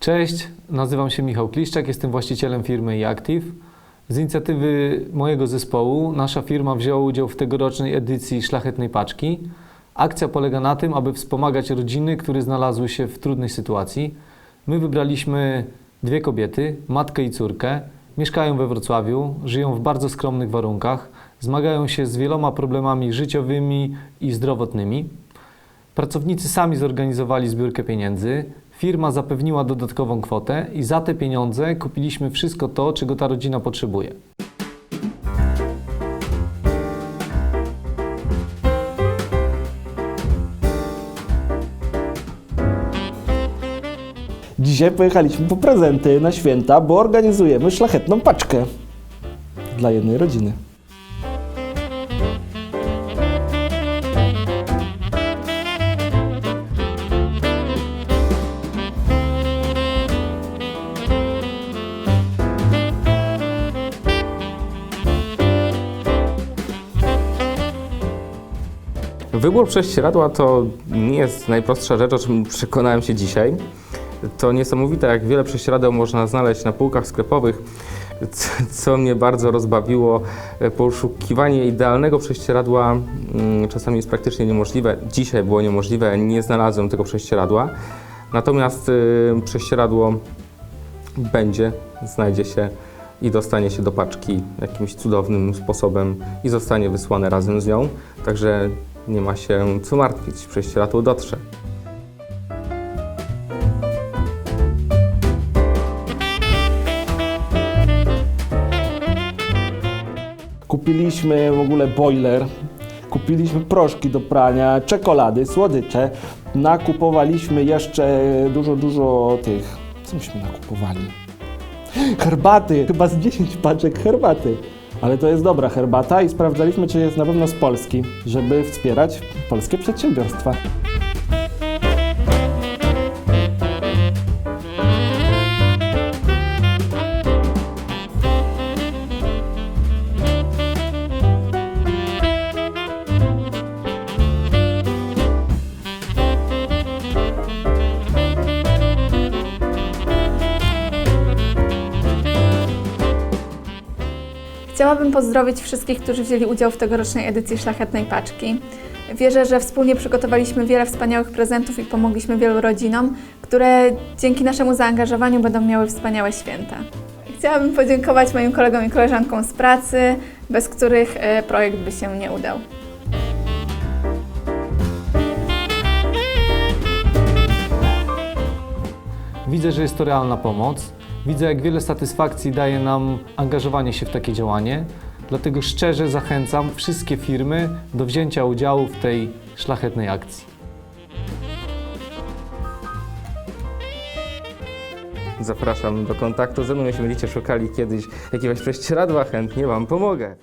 Cześć, nazywam się Michał Kliszczak, jestem właścicielem firmy Eactive. Z inicjatywy mojego zespołu nasza firma wzięła udział w tegorocznej edycji Szlachetnej Paczki. Akcja polega na tym, aby wspomagać rodziny, które znalazły się w trudnej sytuacji. My wybraliśmy dwie kobiety, matkę i córkę. Mieszkają we Wrocławiu, żyją w bardzo skromnych warunkach, zmagają się z wieloma problemami życiowymi i zdrowotnymi. Pracownicy sami zorganizowali zbiórkę pieniędzy. Firma zapewniła dodatkową kwotę i za te pieniądze kupiliśmy wszystko to, czego ta rodzina potrzebuje. Dzisiaj pojechaliśmy po prezenty na święta, bo organizujemy szlachetną paczkę dla jednej rodziny. Wybór prześcieradła to nie jest najprostsza rzecz, o czym przekonałem się dzisiaj. To niesamowite, jak wiele prześcieradeł można znaleźć na półkach sklepowych, co mnie bardzo rozbawiło. Poszukiwanie idealnego prześcieradła mm, czasami jest praktycznie niemożliwe. Dzisiaj było niemożliwe, nie znalazłem tego prześcieradła. Natomiast y, prześcieradło będzie, znajdzie się i dostanie się do paczki jakimś cudownym sposobem i zostanie wysłane razem z nią. Także nie ma się co martwić, prześcieradło dotrze. Kupiliśmy w ogóle boiler, kupiliśmy proszki do prania, czekolady, słodycze. Nakupowaliśmy jeszcze dużo, dużo tych. Co myśmy nakupowali? Herbaty! Chyba z 10 paczek herbaty. Ale to jest dobra herbata i sprawdzaliśmy, czy jest na pewno z Polski, żeby wspierać polskie przedsiębiorstwa. Chciałabym pozdrowić wszystkich, którzy wzięli udział w tegorocznej edycji Szlachetnej Paczki. Wierzę, że wspólnie przygotowaliśmy wiele wspaniałych prezentów i pomogliśmy wielu rodzinom, które dzięki naszemu zaangażowaniu będą miały wspaniałe święta. Chciałabym podziękować moim kolegom i koleżankom z pracy, bez których e, projekt by się nie udał. Widzę, że jest to realna pomoc. Widzę, jak wiele satysfakcji daje nam angażowanie się w takie działanie. Dlatego szczerze zachęcam wszystkie firmy do wzięcia udziału w tej szlachetnej akcji. Zapraszam do kontaktu ze mną, jeśli będziecie szukali kiedyś jakiegoś prześcieradła, chętnie Wam pomogę.